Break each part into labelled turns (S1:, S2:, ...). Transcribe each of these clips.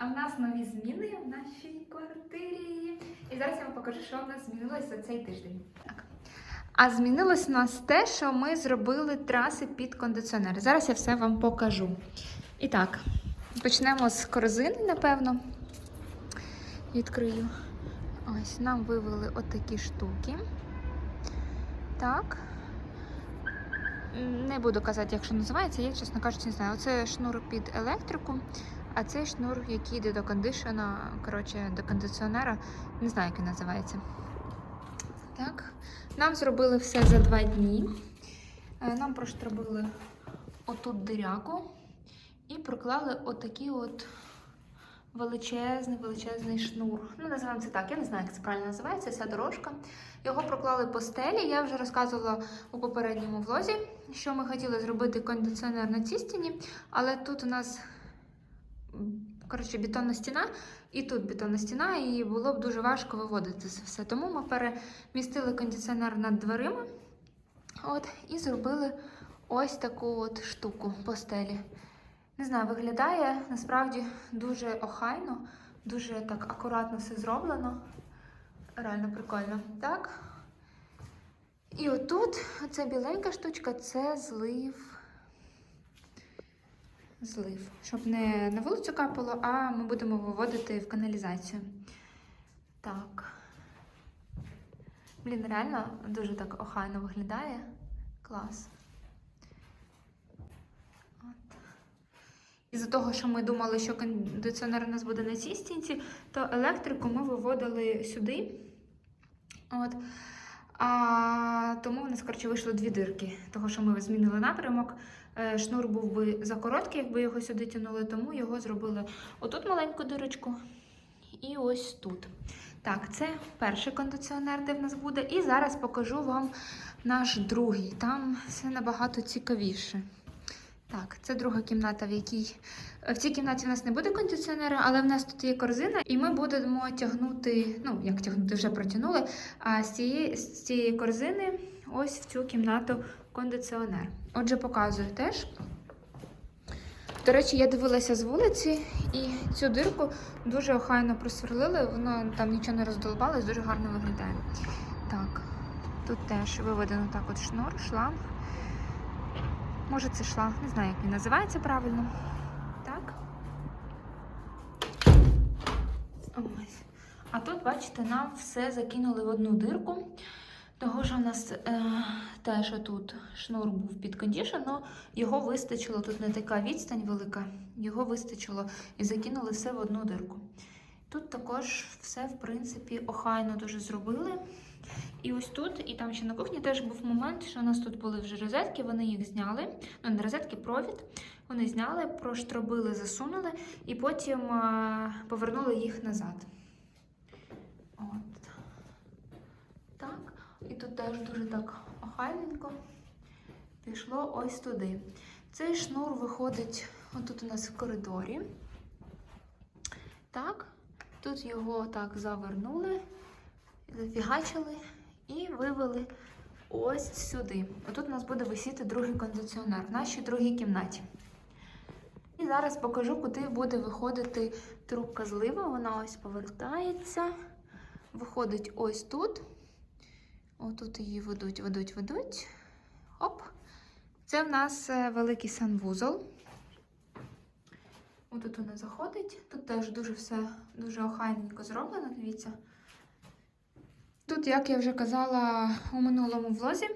S1: А в нас нові зміни в нашій квартирі. І зараз я вам покажу, що в нас змінилось за цей тиждень. Так. А змінилось у нас те, що ми зробили траси під кондиціонер. Зараз я все вам покажу. І так, почнемо з корзини, напевно. Відкрию. Ось нам вивели отакі штуки. Так. Не буду казати, як що називається, я, чесно кажучи, не знаю. Оце шнур під електрику, а це шнур, який йде до кондишена, коротше, до кондиціонера. Не знаю, як він називається. Так. Нам зробили все за два дні. Е, Нам проштробили отут диряку і проклали отакий от величезний, величезний шнур. Ну, називаємо це так, я не знаю, як це правильно називається, ця дорожка. Його проклали по стелі. Я вже розказувала у попередньому влозі, що ми хотіли зробити кондиціонер на цій стіні, але тут у нас коротше, бетонна стіна, і тут бетонна стіна, і було б дуже важко виводити це все. Тому ми перемістили кондиціонер над дверима от, і зробили ось таку от штуку по стелі. Не знаю, виглядає насправді дуже охайно, дуже так акуратно все зроблено. Реально прикольно. Так. І отут, оця біленька штучка, це злив. Злив. Щоб не на вулицю капало, а ми будемо виводити в каналізацію. Так. Блін, реально дуже так охайно виглядає. Клас. От. Із-за того, що ми думали, що кондиціонер у нас буде на цій стінці, то електрику ми виводили сюди. От. А, тому в нас, коротше, вийшло дві дирки, того, що ми змінили напрямок. Е, Шнур був би закороткий, якби його сюди тянули, тому його зробили отут маленьку дирочку і ось тут. Так, це перший кондиціонер, де в нас буде. І зараз покажу вам наш другий. Там все набагато цікавіше. Так, це друга кімната, в якій в цій кімнаті в нас не буде кондиціонера, але в нас тут є корзина, і ми будемо тягнути, ну як тягнути, вже протягнули. А з цієї, з цієї корзини ось в цю кімнату кондиціонер. Отже, показую теж. До речі, я дивилася з вулиці, і цю дирку дуже охайно просверлили, воно там нічого не роздолбалось, дуже гарно виглядає. Так, тут теж виведено так от шнур, шланг. Може, це шланг, не знаю, як він називається правильно. Так. Ось. А тут, бачите, нам все закинули в одну дирку. Того що в нас е, теж тут шнур був під кондішн, але його вистачило, тут не така відстань велика, його вистачило і закинули все в одну дирку. Тут також все, в принципі, охайно дуже зробили. І ось тут, і там ще на кухні теж був момент, що у нас тут були вже розетки, вони їх зняли. Ну, не розетки, провід. Вони зняли, проштробили, засунули і потім повернули їх назад. От. Так. І тут теж дуже так охайненько пішло ось туди. Цей шнур виходить отут у нас в коридорі. Так, тут його так завернули, зафігачили і вивели ось сюди. Отут у нас буде висіти другий кондиціонер в нашій другій кімнаті. І зараз покажу, куди буде виходити трубка злива. Вона ось повертається, виходить ось тут. Отут її ведуть, ведуть, ведуть. Оп. Це в нас е, великий санвузол. Отут вона заходить. Тут теж дуже все дуже охайненько зроблено, дивіться. Тут, як я вже казала у минулому влозі,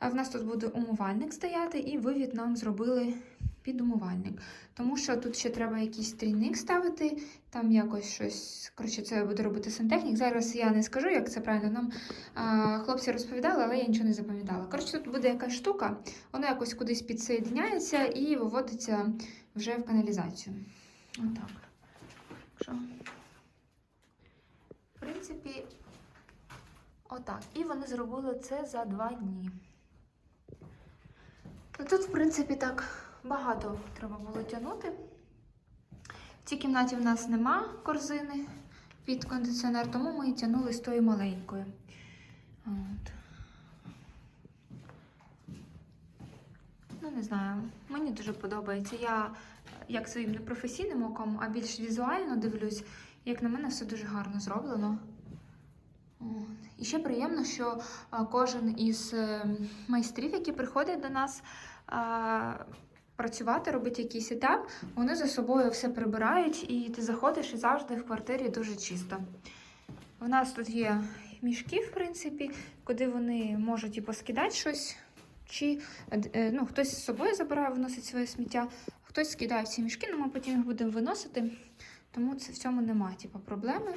S1: в нас тут буде умивальник стояти, і вивід нам зробили під умивальник. Тому що тут ще треба якийсь трійник ставити, там якось щось. Коротше, це буде робити сантехнік. Зараз я не скажу, як це правильно. Нам а, хлопці розповідали, але я нічого не запам'ятала. Коротше, тут буде якась штука, воно якось кудись підсоєдняється і виводиться вже в каналізацію. Отак. В принципі, отак. І вони зробили це за два дні. Ну, Тут, в принципі, так багато треба було тягнути. В цій кімнаті в нас нема корзини під кондиціонер, тому ми і тягнули з тої маленької. От. Ну, не знаю, мені дуже подобається. Я як своїм непрофесійним оком, а більш візуально дивлюсь. Як на мене, все дуже гарно зроблено. І ще приємно, що кожен із е, майстрів, які приходять до нас працювати, робити якийсь етап, вони за собою все прибирають, і ти заходиш і завжди в квартирі дуже чисто. У нас тут є мішки, в принципі, куди вони можуть і поскидати щось, чи е, ну, хтось з собою забирає, виносить своє сміття, хтось скидає ці мішки, але ми потім їх будемо виносити, тому це в цьому немає типу, проблеми.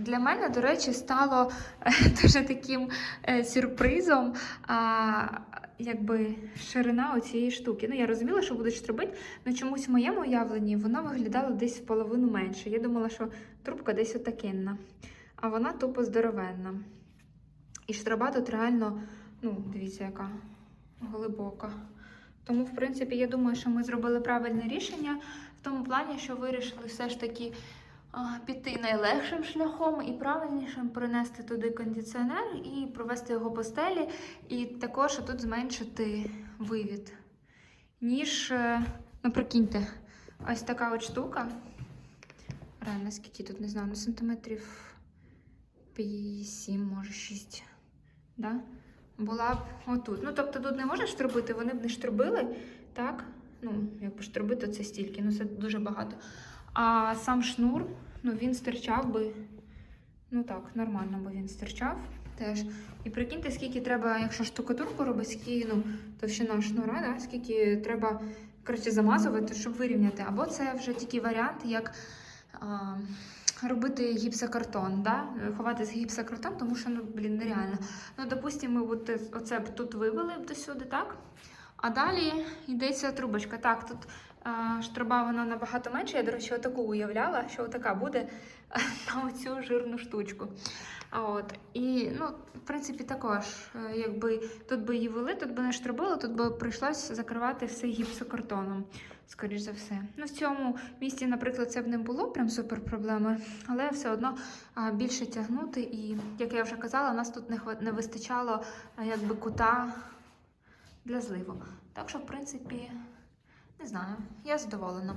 S1: Для мене, до речі, стало е, дуже таким е, сюрпризом, якби ширина оцієї штуки. Ну, я розуміла, що будуть штрубити, але чомусь в моєму уявленні вона виглядала десь в половину менше. Я думала, що трубка десь отакенна, а вона тупо здоровенна. І штраба тут реально, ну, дивіться, яка глибока. Тому, в принципі, я думаю, що ми зробили правильне рішення в тому плані, що вирішили все ж таки піти найлегшим шляхом і правильнішим принести туди кондиціонер і провести його по стелі, і також тут зменшити вивід. Ніж, е, ну прикиньте, ось така от штука. Реально, скільки тут не знаю, ну сантиметрів 7, може 6. Да? Була б отут. Ну, тобто тут не можна штробити, вони б не штробили, так? Ну, якби штробити це стільки, ну це дуже багато. А сам шнур, ну він стирчав би. Ну так, нормально би він стирчав теж. І прикиньте, скільки треба, якщо штукатурку робити, скільки ну, товщина шнура, да? скільки треба коротше, замазувати, щоб вирівняти. Або це вже такий варіант, як а, робити гіпсокартон, да? ховати з гіпсокартон, тому що ну, блін, нереально. Ну, допустимо, ми от оце б тут вивели б до сюди, так? А далі йдеться трубочка. Так, тут а, штраба вона набагато менша. Я, до речі, отаку уявляла, що отака буде на оцю жирну штучку. А от, і, ну, в принципі, також, е, якби тут би її вели, тут би не штробили, тут би прийшлось закривати все гіпсокартоном, скоріш за все. Ну, в цьому місці, наприклад, це б не було прям супер проблеми, але все одно більше тягнути. І, як я вже казала, нас тут не вистачало якби кута для зливу. Так що, в принципі, не знаю, я задоволена.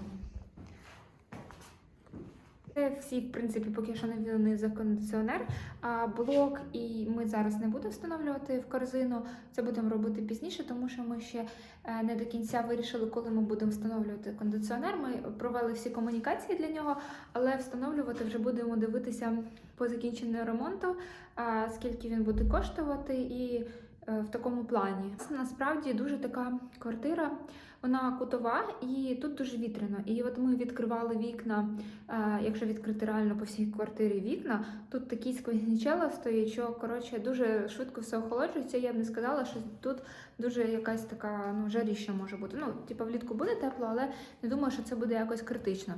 S1: Це всі, в принципі, поки що не введений за кондиціонер. А блок і ми зараз не будемо встановлювати в корзину. Це будемо робити пізніше, тому що ми ще е, не до кінця вирішили, коли ми будемо встановлювати кондиціонер. Ми провели всі комунікації для нього, але встановлювати вже будемо дивитися по закінченню ремонту, скільки він буде коштувати, і е, в такому плані. Насправді дуже така квартира. Вона кутова і тут дуже вітряно. І от ми відкривали вікна, е, якщо відкрити реально по всій квартирі вікна, тут такі сквознічела стоїть, що коротше дуже швидко все охолоджується. Я б не сказала, що тут дуже якась така ну, жаріща може бути. Ну, типу, влітку буде тепло, але не думаю, що це буде якось критично.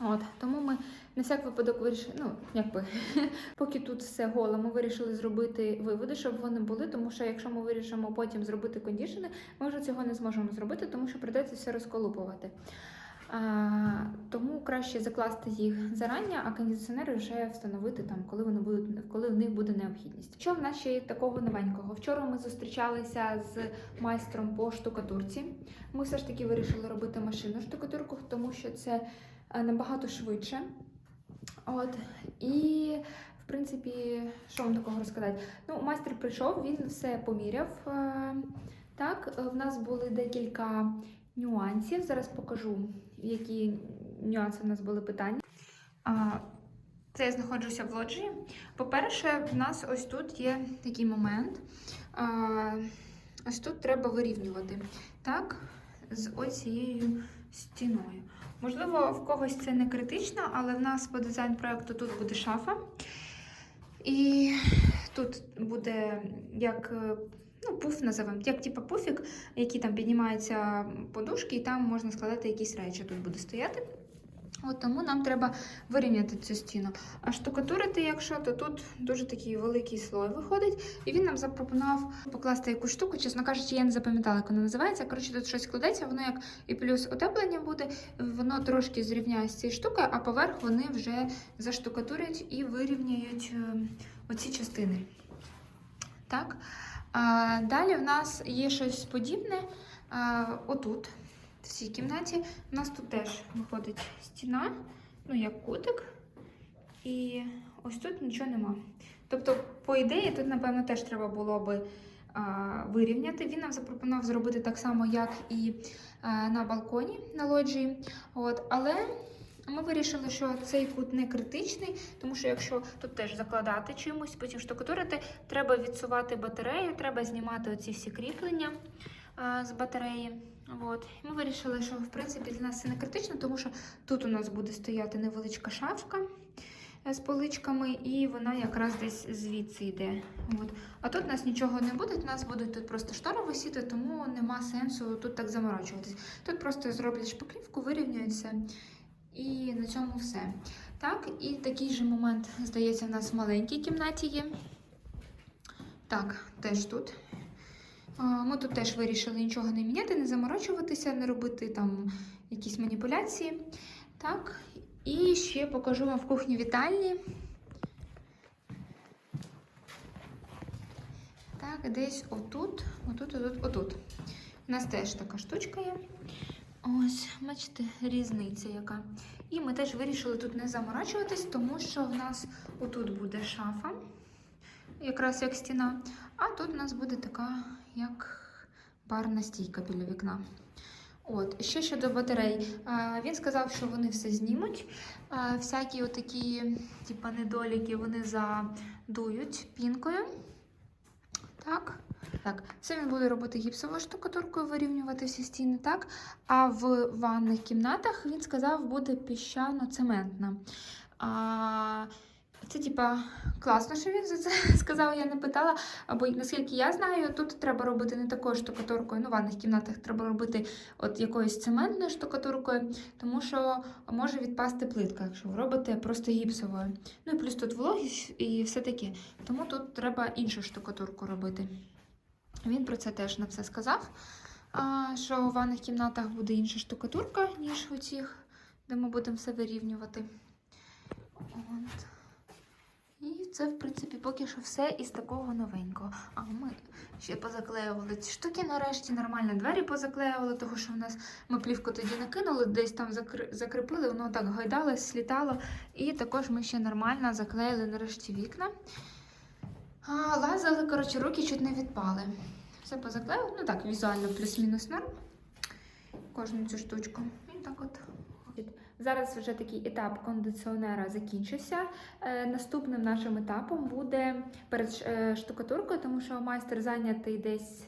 S1: От, тому ми на всяк випадок вирішили, ну, якби, поки тут все голе, ми вирішили зробити виводи, щоб вони були, тому що якщо ми вирішимо потім зробити кондішени, ми вже цього не зможемо зробити, тому що прийдеться все розколупувати. А, тому краще закласти їх зарані, а кондиціонери вже встановити там, коли вони будуть, коли в них буде необхідність. Що в нас ще є такого новенького? Вчора ми зустрічалися з майстром по штукатурці. Ми все ж таки вирішили робити машинну штукатурку, тому що це набагато швидше. От і в принципі, що вам такого розказати? Ну, майстер прийшов, він все поміряв. е, Так, е, в нас були декілька нюансів. Зараз покажу, які нюанси в нас були питання. Це я знаходжуся в лоджії. По-перше, в нас ось тут є такий момент. Ось тут треба вирівнювати. Так, з оцією стіною. Можливо, в когось це не критично, але в нас по дизайн проекту тут буде шафа. І тут буде як е, ну, пуф називаємо, як типу пуфік, які там піднімаються подушки, і там можна складати якісь речі. Тут буде стояти. От тому нам треба вирівняти цю стіну. А штукатурити, якщо, то тут дуже такий великий слой виходить. І він нам запропонував покласти якусь штуку. Чесно кажучи, я не запам'ятала, як вона називається. Коротше, тут щось кладеться, воно як і плюс утеплення буде, воно трошки зрівняє з цією штукою, а поверх вони вже заштукатурять і вирівняють е, оці частини. Так. А, далі в нас є щось подібне а, отут. В цій кімнаті. У нас тут теж виходить стіна, ну як кутик. І ось тут нічого нема. Тобто, по ідеї, тут, напевно, теж треба було би а, вирівняти. Він нам запропонував зробити так само, як і а, на балконі на лоджії. От, але ми вирішили, що цей кут не критичний, тому що якщо тут теж закладати чимось, потім штукатурити, треба відсувати батарею, треба знімати оці всі кріплення а, з батареї. От. Ми вирішили, що в принципі для нас це не критично, тому що тут у нас буде стояти невеличка шафка е, з поличками, і вона якраз десь звідси йде. От. А тут у нас нічого не буде, у нас будуть тут просто штори висіти, тому нема сенсу тут так заморочуватись. Тут просто зроблять шпаклівку, вирівняються. І на цьому все. Так, і такий же момент, здається, в нас в маленькій кімнаті є. Так, теж тут. Ми тут теж вирішили нічого не міняти, не заморочуватися, не робити там якісь маніпуляції. Так, і ще покажу вам в кухні вітальні. Так, десь отут, отут, отут, отут. У нас теж така штучка є. Ось, бачите, різниця яка. І ми теж вирішили тут не заморачуватись, тому що в нас отут буде шафа, якраз як стіна, а тут у нас буде така, як барна стійка біля вікна. От, ще щодо батарей. А, Він сказав, що вони все знімуть. А, Всякі отакі, типа, недоліки вони задують пінкою. Так. Так, це він буде робити гіпсовою штукатуркою, вирівнювати всі стіни, так? А в ванних кімнатах він сказав, буде піщано-цементна. А, це, типа, класно, що він за це сказав, я не питала. Або наскільки я знаю, тут треба робити не такою штукатуркою, ну, в ванних кімнатах треба робити от якоюсь цементною штукатуркою, тому що може відпасти плитка, якщо ви робите просто гіпсовою. Ну і плюс тут вологість і все таке. Тому тут треба іншу штукатурку робити. Він про це теж на все сказав, що у ванних кімнатах буде інша штукатурка, ніж у цих, де ми будемо все вирівнювати. От. І це, в принципі, поки що все із такого новенького. А ми ще позаклеювали ці штуки нарешті, нормально двері позаклеювали, тому що в нас ми плівку тоді накинули, десь там закр... закріпили, воно так гайдалось, слітало. І також ми ще нормально заклеїли нарешті вікна. А, лазили, коротше, руки чуть не відпали. Все позаклеїли, ну так, візуально плюс-мінус норм. Кожну цю штучку. І так от. Зараз вже такий етап кондиціонера закінчився. Е, наступним нашим етапом буде перед е, штукатуркою, тому що майстер зайнятий десь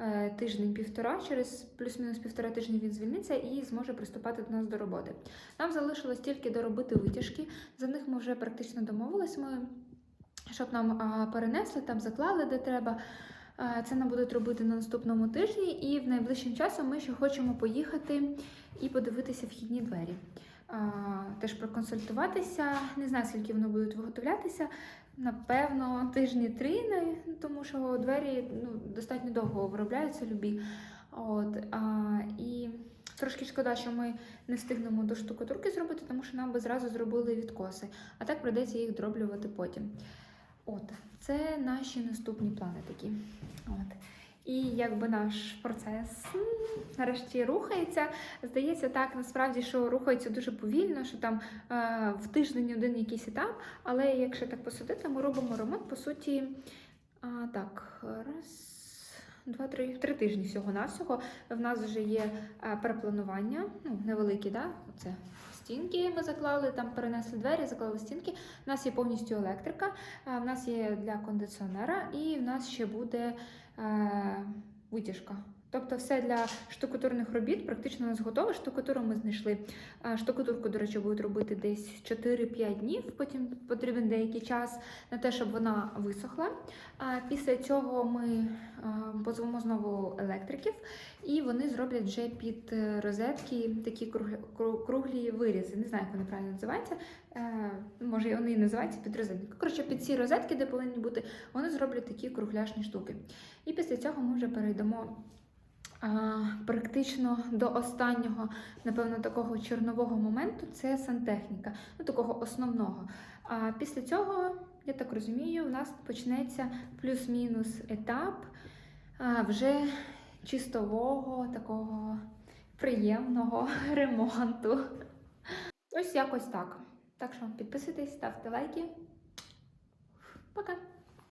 S1: е, тиждень-півтора. Через плюс-мінус півтора тижні він звільниться і зможе приступати до нас до роботи. Нам залишилось тільки доробити витяжки. За них ми вже практично домовились. Ми щоб нам перенесли, там заклали де треба. Це нам будуть робити на наступному тижні, і в найближчим часом ми ще хочемо поїхати і подивитися вхідні двері. Теж проконсультуватися. Не знаю, скільки вони будуть виготовлятися. Напевно, тижні три, тому що двері ну, достатньо довго виробляються любі. От, а, і трошки шкода, що ми не встигнемо до штукатурки зробити, тому що нам би зразу зробили відкоси, а так прийдеться їх дроблювати потім. От, це наші наступні плани такі. От. І якби наш процес нарешті рухається. Здається, так насправді, що рухається дуже повільно, що там е, в тиждень один якийсь етап. Але якщо так посудити, ми робимо ремонт, по суті, а, так, раз. Два, три, три тижні всього-навсього. В нас вже є е, перепланування, ну, невеликі, да? Це стінки ми заклали, там перенесли двері, заклали стінки. У нас є повністю електрика, е, в нас є для кондиціонера, і в нас ще буде витяжка. Тобто все для штукатурних робіт практично у нас готове. Штукатуру ми знайшли. Штукатурку, до речі, будуть робити десь 4-5 днів. Потім потрібен деякий час на те, щоб вона висохла. Після цього ми позвемо знову електриків, і вони зроблять вже під е, розетки такі круглі, круглі вирізи. Не знаю, як вони правильно називаються. Е, Може, вони і називаються під розетки. Коротше, під ці розетки, де повинні бути, вони зроблять такі кругляшні штуки. І після цього ми вже перейдемо. Практично до останнього, напевно, такого чорнового моменту це сантехніка, ну такого основного. А після цього, я так розумію, у нас почнеться плюс-мінус етап вже чистового такого приємного ремонту. Ось якось так. Так що підписуйтесь, ставте лайки.